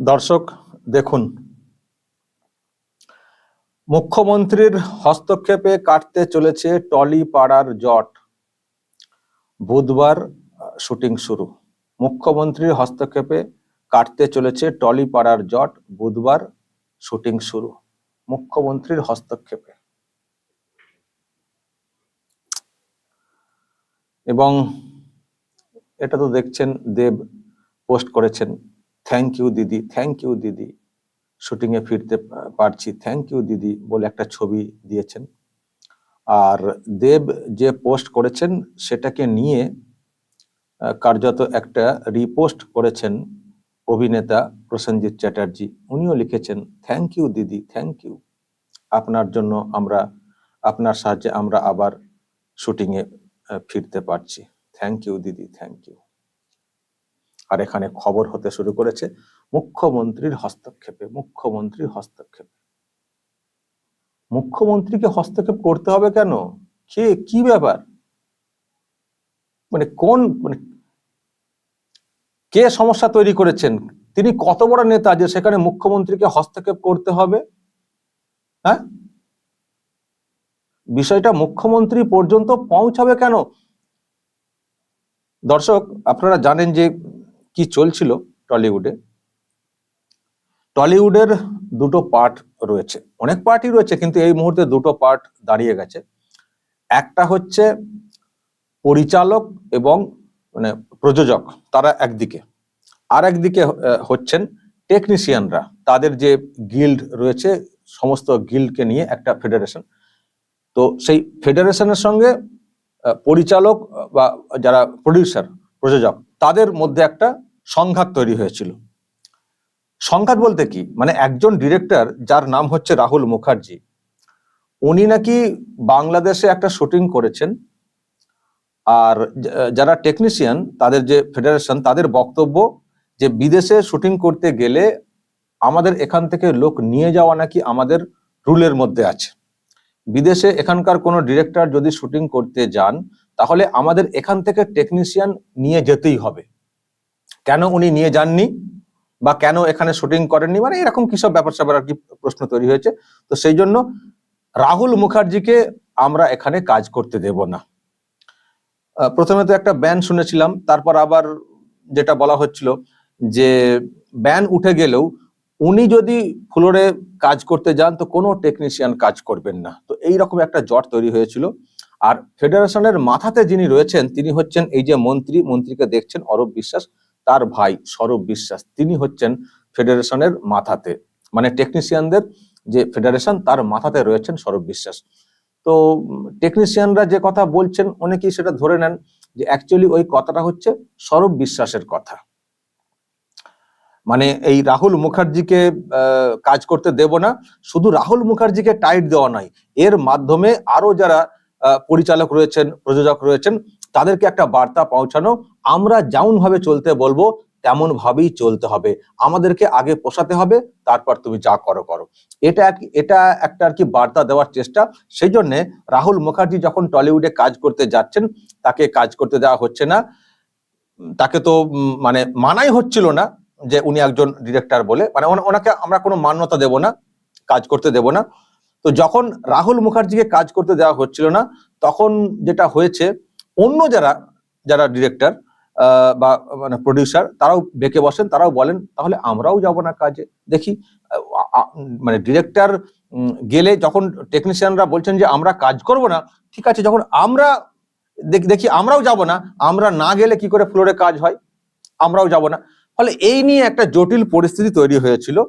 দর্শক, দেখুন। মুখ্যমন্ত্রীর হস্তক্ষেপে কাটতে চলেছে টলি পাড়ার জট। বুধবার শুটিং শুরু। মুখ্যমন্ত্রীর হস্তক্ষেপে কাটতে চলেছে টলি পাড়ার জট। বুধবার শুটিং শুরু। মুখ্যমন্ত্রীর হস্তক্ষেপে। এবং এটা তো দেখছেন, দেব পোস্ট করেছেন। থ্যাংক ইউ দিদি থ্যাংক ইউ দিদি। শুটিং এ ফিরতে পারছি থ্যাংক ইউ দিদি, বলে একটা ছবি দিয়েছেন। আর দেব যে পোস্ট করেছেন, সেটাকে নিয়ে কার্যত একটা রিপোস্ট করেছেন অভিনেতা প্রসেনজিৎ চ্যাটার্জি। উনিও লিখেছেন থ্যাংক ইউ দিদি থ্যাংক ইউ আপনার জন্য আমরা, আপনার সাহায্যে আমরা আবার শুটিং এ ফিরতে পারছি। থ্যাংক ইউ দিদি থ্যাংক ইউ আর এখানে খবর হতে শুরু করেছে মুখ্যমন্ত্রীর হস্তক্ষেপে মুখ্যমন্ত্রীর হস্তক্ষেপে। মুখ্যমন্ত্রীকে হস্তক্ষেপ করতে হবে কেন? কে? কি ব্যাপার? মানে কোন মানে কে সমস্যা তৈরি করেছেন? তিনি কত বড় নেতা যে সেখানে মুখ্যমন্ত্রীকে হস্তক্ষেপ করতে হবে? হ্যাঁ? বিষয়টা মুখ্যমন্ত্রী পর্যন্ত পৌঁছাবে কেন? দর্শক, আপনারা জানেন যে কি চলছিল টলিউডে? টলিউডের দুটো পার্ট রয়েছে। অনেক পার্টই রয়েছে, কিন্তু এই মুহূর্তে দুটো পার্ট দাঁড়িয়ে গেছে। একটা হচ্ছে পরিচালক এবং মানে প্রযোজক, তারা একদিকে। আর একদিকে হচ্ছেন টেকনিশিয়ানরা তাদের যে গিল্ড রয়েছে, সমস্ত গিল্ডকে নিয়ে একটা ফেডারেশন তো সেই ফেডারেশনের সঙ্গে পরিচালক বা যারা প্রডিউসার প্রযোজক, তাদের মধ্যে একটা সংঘাত তৈরি হয়েছিল। সংঘাত বলতে কি? মানে একজন ডিরেক্টর যার নাম হচ্ছে রাহুল মুখার্জি, উনি নাকি বাংলাদেশে একটা শুটিং করেছেন। আর যারা টেকনিশিয়ান তাদের যে ফেডারেশন তাদের বক্তব্য যে বিদেশে শুটিং করতে গেলে আমাদের এখান থেকে লোক নিয়ে যাওয়া নাকি আমাদের রুলের মধ্যে আছে। বিদেশে এখানকার কোনো ডিরেক্টর যদি শুটিং করতে যান, তাহলে আমাদের এখান থেকে টেকনিশিয়ান নিয়ে যেতেই হবে। কেন উনি নিয়ে যাননি বা কেন এখানে শুটিং করেননি? মানে এরকম কিসব ব্যাপার স্যাপার আর কি প্রশ্ন তৈরি হয়েছে। তো সেই জন্য রাহুল মুখার্জিকে আমরা এখানে কাজ করতে দেব না। প্রথমে তো একটা ব্যান শুনেছিলাম, তারপর আবার যেটা বলা হচ্ছিল যে ব্যান উঠে গেলেও উনি যদি ফ্লোরে কাজ করতে যান, তো কোনো টেকনিশিয়ান কাজ করবেন না। তো এই রকম একটা জট তৈরি হয়েছিল। আর ফেডারেশনের মাথাতে যিনি রয়েছেন, তিনি হচ্ছেন এই যে মন্ত্রী, মন্ত্রীকে দেখছেন অরূপ বিশ্বাস। তার ভাই স্বরূপ বিশ্বাস। তিনি হচ্ছেন ফেডারেশনের মাথাতে। মানে টেকনিশিয়ানদের যে ফেডারেশন, তার মাথাতে রয়েছেন স্বরূপ বিশ্বাস। তো টেকনিশিয়ানরা যে কথা বলছেন, অনেকেই সেটা ধরে নেন যে অ্যাকচুয়ালি ওই কথাটা হচ্ছে স্বরূপ বিশ্বাসের কথা। মানে এই রাহুল মুখার্জিকে কাজ করতে দেব না। শুধু রাহুল মুখার্জিকে টাইট দেওয়া নয়, এর মাধ্যমে আরও যারা পরিচালক রয়েছেন, প্রযোজক রয়েছেন তাদেরকে একটা বার্তা পৌঁছানো, আমরা যেমন ভাবে চলতে বলব তেমন ভাবেই চলতে হবে। আমাদেরকে আগে পোষাতে হবে, তারপর তুমি যা করো করো। এটা এটা একটা আর কি বার্তা দেওয়ার চেষ্টা। সেই জন্য রাহুল মুখার্জি যখন টলিউডে কাজ করতে যাচ্ছেন, তাকে কাজ করতে দেওয়া হচ্ছে না। তাকে তো মানে মানাই হচ্ছিল না যে উনি একজন ডিরেক্টর বলে। মানে ওনাকে আমরা কোনো মান্যতা দেব না, কাজ করতে দেব না। তো যখন রাহুল মুখার্জিকে কাজ করতে দেওয়া হচ্ছিল না, তখন যেটা হয়েছে অন্য যারা যারা ডিরেক্টর বা মানে প্রডিউসার তারাও বেঁকে বসেন, তারাও বলেন, তাহলে আমরাও যাব না কাজে। দেখি মানে ডিরেক্টর গেলে যখন টেকনিশিয়ানরা বলছেন যে, আমরা কাজ করব না, ঠিক আছে, যখন আমরা দেখ- দেখি আমরাও যাব না, আমরা না গেলে কি করে ফ্লোরে কাজ হয়? আমরাও যাব না। ফলে এই নিয়ে একটা জটিল পরিস্থিতি তৈরি হয়েছিল।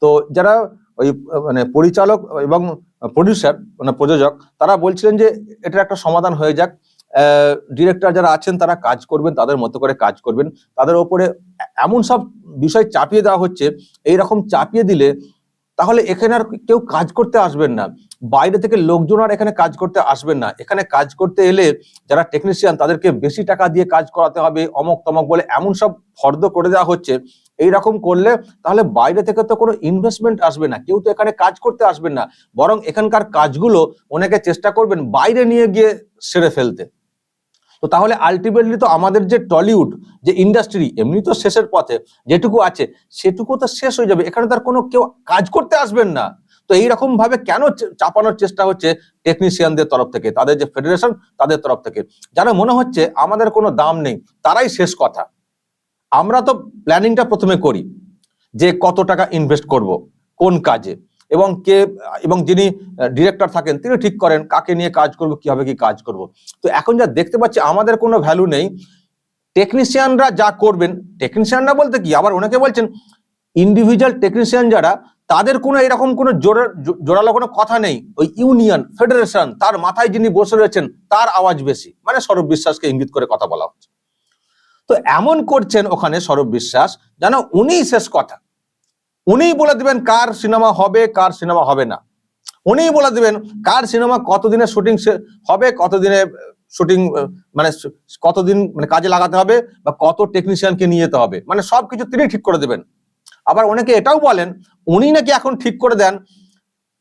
তো যারা ওই মানে পরিচালক এবং প্রডিউসার মানে প্রযোজক, তারা বলছিলেন যে, এটার একটা সমাধান হয়ে যাক। ডিরেক্টর যারা আছেন, তারা কাজ করবেন, তাদের মতো করে কাজ করবেন। তাদের ওপরে এমন সব বিষয় চাপিয়ে দেওয়া হচ্ছে এই রকম চাপিয়ে দিলে তাহলে এখানে আর কেউ কাজ করতে আসবেন না। বাইরে থেকে লোকজন আর এখানে কাজ করতে আসবেন না। এখানে কাজ করতে এলে যারা টেকনিশিয়ান তাদেরকে বেশি টাকা দিয়ে কাজ করাতে হবে, অমক তমক বলে এমন সব ফর্দ করে দেওয়া হচ্ছে। এই রকম করলে তাহলে বাইরে থেকে তো কোনো ইনভেস্টমেন্ট আসবে না। কেউ তো এখানে কাজ করতে আসবেন না। বরং এখানকার কাজগুলো অনেকে চেষ্টা করবেন বাইরে নিয়ে গিয়ে সেরে ফেলতে। তো তাহলে আলটিমেটলি তো আমাদের যে টলিউড যে ইন্ডাস্ট্রি এমনি তো শেষের পথে, যেটুকু আছে, সেটুকু তো শেষ হয়ে যাবে। এখানে তার কোনো কেউ কাজ করতে আসবেন না। তো এইরকম ভাবে কেন চাপানোর চেষ্টা হচ্ছে টেকনিশিয়ানদের তরফ থেকে, তাদের যে ফেডারেশন তাদের তরফ থেকে? যারা মনে হচ্ছে আমাদের কোনো দাম নেই, তারাই শেষ কথা। আমরা তো প্ল্যানিংটা প্রথমে করি, যে কত টাকা ইনভেস্ট করব, কোন কাজে। এবং কে, এবং যিনি ডিরেক্টর থাকেন, তিনি ঠিক করেন কাকে নিয়ে কাজ করব, কীভাবে কি কাজ করব। তো এখন যা দেখতে পাচ্ছি, আমাদের কোনো ভ্যালু নেই। টেকনিশিয়ানরা যা করবেন টেকনিশিয়ানরা বলতে কি? আবার ওনাকে বলছেন ইন্ডিভিজুয়াল টেকনিশিয়ান যারা, তাদের কোনো এরকম কোনো জোরালো কোনো কথা নেই। ওই ইউনিয়ন ফেডারেশন তার মাথায় যিনি বসে রয়েছেন, তার আওয়াজ বেশি। মানে সৌরভ বিশ্বাসকে ইঙ্গিত করে কথা বলা হচ্ছে। তো এমন করছেন ওখানে সৌরভ বিশ্বাস, যেন উনিই শেষ কথা। উনিই বলে দিবেন কার সিনেমা হবে, কার সিনেমা হবে না। উনিই বলে দিবেন কার সিনেমা কতদিনে শুটিং হবে, কতদিনে শুটিং মানে কতদিন মানে কাজে লাগাতে হবে বা কত টেকনিশিয়ানকে নিয়ে যেতে হবে। মানে সবকিছু তিনি ঠিক করে দেবেন। আবার অনেকে এটাও বলেন, উনি নাকি এখন ঠিক করে দেন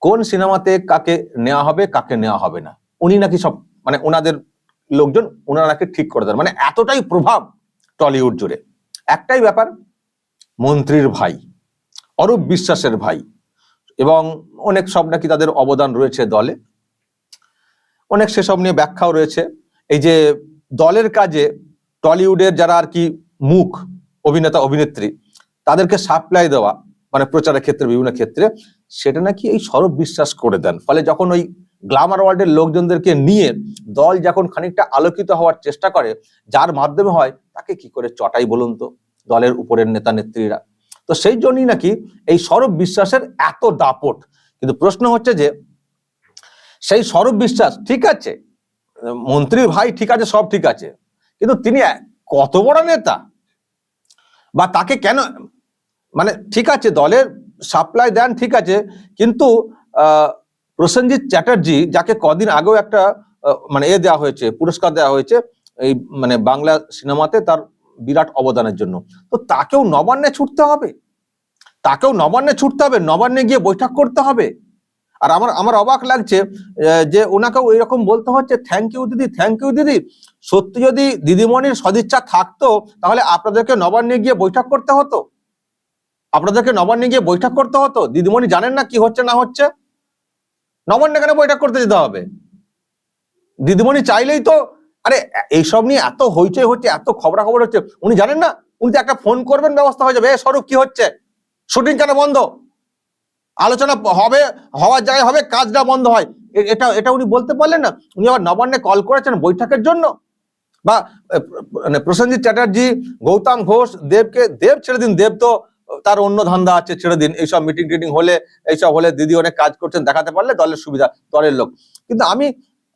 কোন সিনেমাতে কাকে নেওয়া হবে, কাকে নেওয়া হবে না। উনি নাকি সব মানে ওনাদের লোকজন ওনারা নাকি ঠিক করে দেন। মানে এতটাই প্রভাব টলিউড জুড়ে। একটাই ব্যাপার, মন্ত্রীর ভাই। অরূপ বিশ্বাসের ভাই এবং অনেক সব নাকি তাদের অবদান রয়েছে দলে। অনেক সেসব নিয়ে ব্যাখ্যাও রয়েছে। এই যে দলের কাজে টলিউডের যারা আর কি মুখ, অভিনেতা, অভিনেত্রী, তাদেরকে সাপ্লাই দেওয়া মানে প্রচারের ক্ষেত্রে, বিভিন্ন ক্ষেত্রে, সেটা নাকি এই সরব বিশ্বাস করে দেন। ফলে যখন ওই গ্লামার ওয়ার্ল্ডের লোকজনদেরকে নিয়ে দল যখন খানিকটা আলোকিত হওয়ার চেষ্টা করে, যার মাধ্যমে হয়, তাকে কি করে চটাই বলুন তো দলের উপরের নেতা নেত্রীরা তো সেই জন্যই নাকি এই সরব বিশ্বাসের এত দাপট। কিন্তু প্রশ্ন হচ্ছে যে, সেই সরব বিশ্বাস ঠিক আছে, মন্ত্রীর ভাই ঠিক আছে, সব ঠিক আছে, কিন্তু তিনি কত বড় নেতা? বা তাকে কেন মানে ঠিক আছে, দলের সাপ্লাই দেন ঠিক আছে, কিন্তু প্রসেনজিৎ চ্যাটার্জি, যাকে কদিন আগেও একটা মানে এ দেওয়া হয়েছে, পুরস্কার দেওয়া হয়েছে, এই মানে বাংলা সিনেমাতে তার বিরাট অবদানের জন্য। তো তাকেও নবান্নে ছুটতে হবে। তাকেও নবান্নে ছুটতে হবে, নবান্নে গিয়ে বৈঠক করতে হবে। আর আমার আমার অবাক লাগছে যে ওনাকেও এরকম বলতে হচ্ছে, থ্যাংক ইউ দিদি, থ্যাংক ইউ দিদি। সত্যি যদি দিদিমণির সদিচ্ছা থাকতো, তাহলে আপনাদেরকে নবান্নে গিয়ে বৈঠক করতে হতো। আপনাদেরকে নবান্নে গিয়ে বৈঠক করতে হতো। দিদিমণি জানেন না কি হচ্ছে, না হচ্ছে? নবান্নে কেন বৈঠক করতে যেতে হবে? দিদিমণি চাইলেই তো আরে, এইসব নিয়ে এত হইচই হচ্ছে, এত খবরাখবর হচ্ছে, উনি জানেন না? উনি তো একটা ফোন করবেন ব্যবস্থা হয়ে যাবে। এ, স্বরূপ, কি হচ্ছে? শুটিং কেন বন্ধ? আলোচনা হবে হওয়ার জায়গায় হবে, কাজটা বন্ধ হয়। এটা এটা উনি বলতে পারলেন না। উনি আবার নবান্নে কল করেছেন বৈঠকের জন্য। বা মানে প্রসেনজিৎ চ্যাটার্জি, গৌতম ঘোষ, দেবকে, দেব ছেড়ে দিন, দেব তো তার অন্য ধান্দা আছে, ছেড়ে দিন। এইসব মিটিং টিটিং হলে, এইসব হলে দিদি অনেক কাজ করছেন, দেখাতে পারলে দলের সুবিধা, দলের লোক। কিন্তু আমি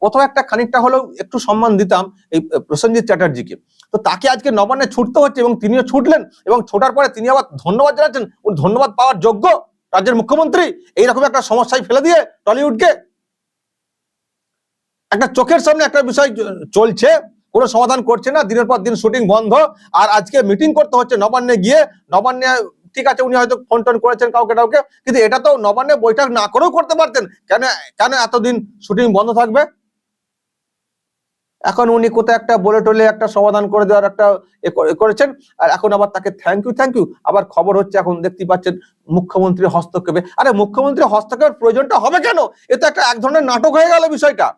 কোথাও একটা খানিকটা হলেও একটু সম্মান দিতাম এই প্রসেনজিৎ চ্যাটার্জিকে। তো তাকে আজকে নবান্নে ছুটতে হচ্ছে এবং তিনিও ছুটলেন এবং ছোটার পরে তিনি আবার ধন্যবাদ জানাচ্ছেন, উনি ধন্যবাদ পাওয়ার যোগ্য রাজ্যের মুখ্যমন্ত্রী। এইরকম একটা সমস্যায় ফেলে দিয়ে টলিউডকে একটা চোখের সামনে একটা বিষয় চলছে, কোনো সমাধান করছে না, দিনের পর দিন শুটিং বন্ধ, আর আজকে মিটিং করতে হচ্ছে নবান্নে গিয়ে, নবান্নে ঠিক আছে উনি হয়তো ফোন টোন করেছেন কাউকে কাউকে কিন্তু এটা তো নবান্নে বৈঠক না করেও করতে পারতেন। কেন কেন এতদিন শুটিং বন্ধ থাকবে? এখন উনি কোথায় একটা বলে টলে একটা সমাধান করে দেওয়ার একটা করেছেন, আর এখন আবার তাকে থ্যাংক ইউ থ্যাংক ইউ আবার খবর হচ্ছে এখন দেখতে পাচ্ছেন মুখ্যমন্ত্রী হস্তক্ষেপে। আরে মুখ্যমন্ত্রী হস্তক্ষেপের প্রয়োজনটা হবে কেন? এ তো একটা এক ধরনের নাটক হয়ে গেল বিষয়টা।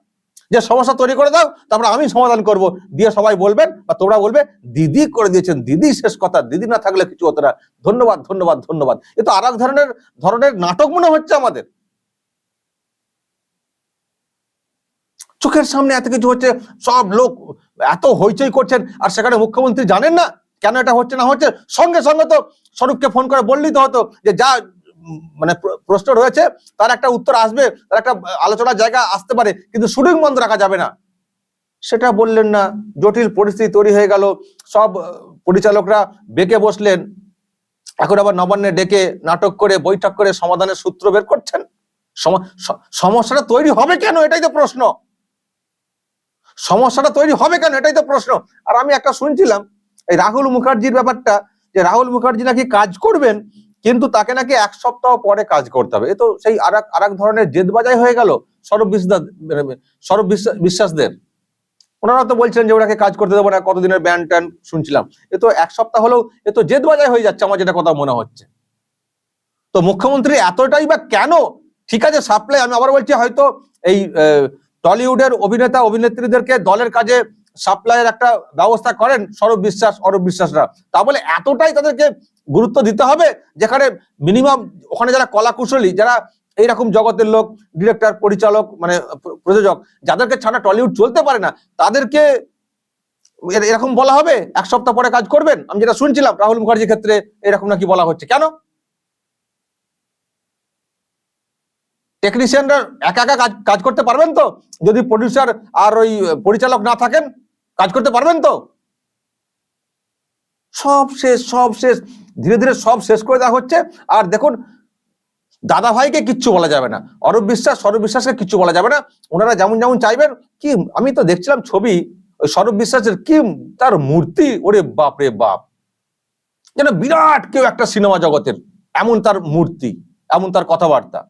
যে সমস্যা তৈরি করে দাও, তারপর আমি সমাধান করব। দিয়ে সবাই বলবেন বা তোমরা বলবে, দিদি করে দিয়েছেন, দিদি শেষ কথা, দিদি না থাকলে কিছু হতো না। ধন্যবাদ ধন্যবাদ ধন্যবাদ। এ তো আর ধরনের ধরনের নাটক মনে হচ্ছে আমাদের। চোখের সামনে এত কিছু হচ্ছে, সব লোক এত হইচই করছেন, আর সেখানে মুখ্যমন্ত্রী জানেন না কেন এটা হচ্ছে না হচ্ছে? সঙ্গে সঙ্গে তো স্বরূপকে ফোন করে বললেই তো হতো যে যা মানে প্রশ্ন রয়েছে, তার একটা উত্তর আসবে, তার একটা আলোচনার জায়গা আসতে পারে, কিন্তু শুটিং বন্ধ রাখা যাবে না। সেটা বললেন না, জটিল পরিস্থিতি তৈরি হয়ে গেল, সব পরিচালকরা বেঁকে বসলেন। এখন আবার নবান্নে ডেকে নাটক করে, বৈঠক করে সমাধানের সূত্র বের করছেন। সমস্যাটা তৈরি হবে কেন? এটাই তো প্রশ্ন। সমস্যাটা তৈরি হবে কেন? এটাই তো প্রশ্ন। আর আমি একটা শুনছিলাম, এই রাহুল মুখার্জির ব্যাপারটা, যে রাহুল মুখার্জি নাকি কাজ করবেন, কিন্তু তাকে নাকি এক সপ্তাহ পরে কাজ করতে হবে। এ তো সেই আর আর এক ধরনের জেদ বাজাই হয়ে গেল সৌরভ বিশ্বাস সৌরভ বিশ্বাস- বিশ্বাসদের। ওনারা তো বলছেন যে ওনাকে কাজ করতে দেবো না, কতদিনের ব্যান ট্যান শুনছিলাম। এ তো এক সপ্তাহ হলেও এ তো জেদ বাজায় হয়ে যাচ্ছে, আমার যেটা কথা মনে হচ্ছে। তো মুখ্যমন্ত্রী এতটাই বা কেন? ঠিক আছে সাপ্লাই আমি আবার বলছি হয়তো এই টলিউডের অভিনেতা, অভিনেত্রীদেরকে দলের কাজে সাপ্লাইয়ের একটা ব্যবস্থা করেন সৌরভ বিশ্বাস, অরূপ বিশ্বাসরা। তা বলে এতটাই তাদেরকে গুরুত্ব দিতে হবে যেখানে মিনিমাম ওখানে যারা কলাকুশলী, যারা এইরকম জগতের লোক ডিরেক্টর পরিচালক মানে প্রযোজক, যাদেরকে ছাড়া টলিউড চলতে পারে না, তাদেরকে এরকম বলা হবে? এক সপ্তাহ পরে কাজ করবেন? আমি যেটা শুনছিলাম, রাহুল মুখার্জির ক্ষেত্রে এরকম নাকি বলা হচ্ছে। কেন? টেকনিশিয়ানরা একা একা কাজ কাজ করতে পারবেন তো? যদি প্রডিউসার আর ওই পরিচালক না থাকেন, কাজ করতে পারবেন তো? সব শেষ সব শেষ। ধীরে ধীরে সব শেষ করে দেওয়া হচ্ছে। আর দেখুন দাদা ভাইকে কিচ্ছু বলা যাবে না। অরূপ বিশ্বাস, স্বরূপ বিশ্বাসকে কিচ্ছু বলা যাবে না। ওনারা যেমন যেমন চাইবেন, কি আমি তো দেখছিলাম ছবি, ওই স্বরূপ বিশ্বাসের কি তার মূর্তি, ওরে বাপ রে বাপ। যেন বিরাট কেউ একটা সিনেমা জগতের, এমন তার মূর্তি, এমন তার কথাবার্তা।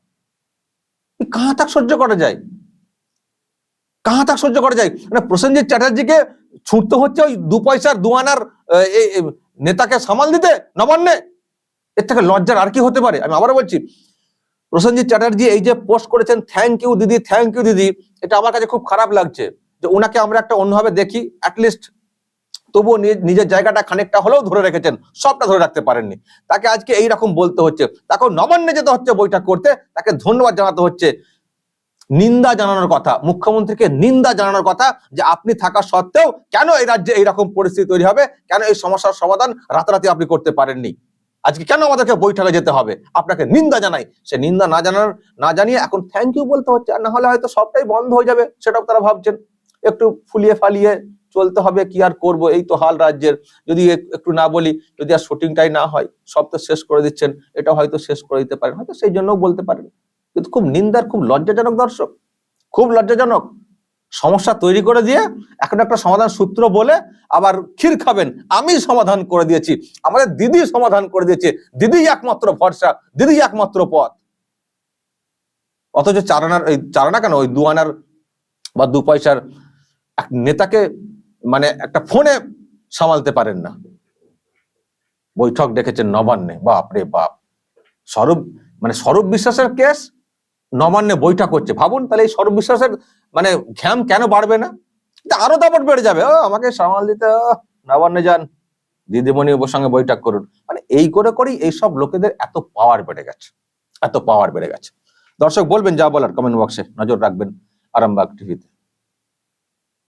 কাহা তাক সহ্য করা যায় কাহা তাক সহ্য করা যায় মানে প্রসেনজিৎ চ্যাটার্জিকে ছুটতে হচ্ছে ওই দু পয়সার দু আনার এই- এই নেতাকে সামাল দিতে নবান্নে এর থেকে লজ্জার আর কি হতে পারে আমি আবারও বলছি প্রসেনজিৎ চ্যাটার্জি এই যে পোস্ট করেছেন থ্যাংক ইউ দিদি থ্যাংক ইউ দিদি এটা আমার কাছে খুব খারাপ লাগছে যে ওনাকে আমরা একটা অন্যভাবে দেখি অ্যাটলিস্ট তবুও নিজের জায়গাটা খানিকটা হলেও ধরে রেখেছেন, সবটা ধরে রাখতে পারেননি। তাকে আজকে এই রকম বলতে হচ্ছে। তাকে নবান্নে যেতে হচ্ছে বৈঠক করতে, তাকে ধন্যবাদ জানাতে হচ্ছে। নিন্দা জানানোর কথা, মুখ্যমন্ত্রীকে নিন্দা জানানোর কথা যে আপনি থাকা সত্ত্বেও কেন এই রাজ্যে এইরকম পরিস্থিতি তৈরি হবে, কেন এই সমস্যার সমাধান রাতারাতি আপনি করতে পারেননি? আজকে কেন আমাদেরকে বৈঠকে যেতে হবে? আপনাকে নিন্দা জানাই। সে নিন্দা না জানার না জানিয়ে এখন থ্যাংক ইউ বলতে হচ্ছে, আর না হলে হয়তো সবটাই বন্ধ হয়ে যাবে, সেটাও তারা ভাবছেন। একটু ফুলিয়ে ফালিয়ে চলতে হবে, কি আর করব? এই তো হাল রাজ্যের। যদি একটু না বলি, যদি আর শুটিংটাই না হয়, সব তো শেষ করে দিচ্ছেন, এটা হয়তো শেষ করে দিতে পারেন। হয়তো সেই জন্যও বলতে পারেন। কিন্তু খুব নিন্দার, খুব লজ্জাজনক দর্শক। খুব লজ্জাজনক। সমস্যা তৈরি করে দিয়ে এখন একটা সমাধান সূত্র বলে আবার ক্ষীর খাবেন। আমি সমাধান করে দিয়েছি। আমাদের দিদি সমাধান করে দিয়েছে। দিদি একমাত্র ভরসা, দিদি একমাত্র পথ। অথচ চারানার এই চারানা কেন? ওই দু আনার বা দু পয়সার এক নেতাকে মানে একটা ফোনে সামালতে পারেন না। বৈঠক ডেকেছেন নবান্নে। বাপ রে বাপ। স্বরূপ মানে স্বরূপ বিশ্বাসের কেস, নবান্নে বৈঠক হচ্ছে। ভাবুন, তাহলে এই স্বরূপ বিশ্বাসের মানে ঘ্যাম কেন বাড়বে না? আরও দাপট বেড়ে যাবে। ও, আমাকে সামাল দিতে নবান্নে যান। দিদিমণি ওর সঙ্গে বৈঠক করুন। মানে এই করে করেই এইসব লোকেদের এত পাওয়ার বেড়ে গেছে। এত পাওয়ার বেড়ে গেছে। দর্শক, বলবেন যা বলার কমেন্ট বক্সে নজর রাখবেন আরামবাগ টিভিতে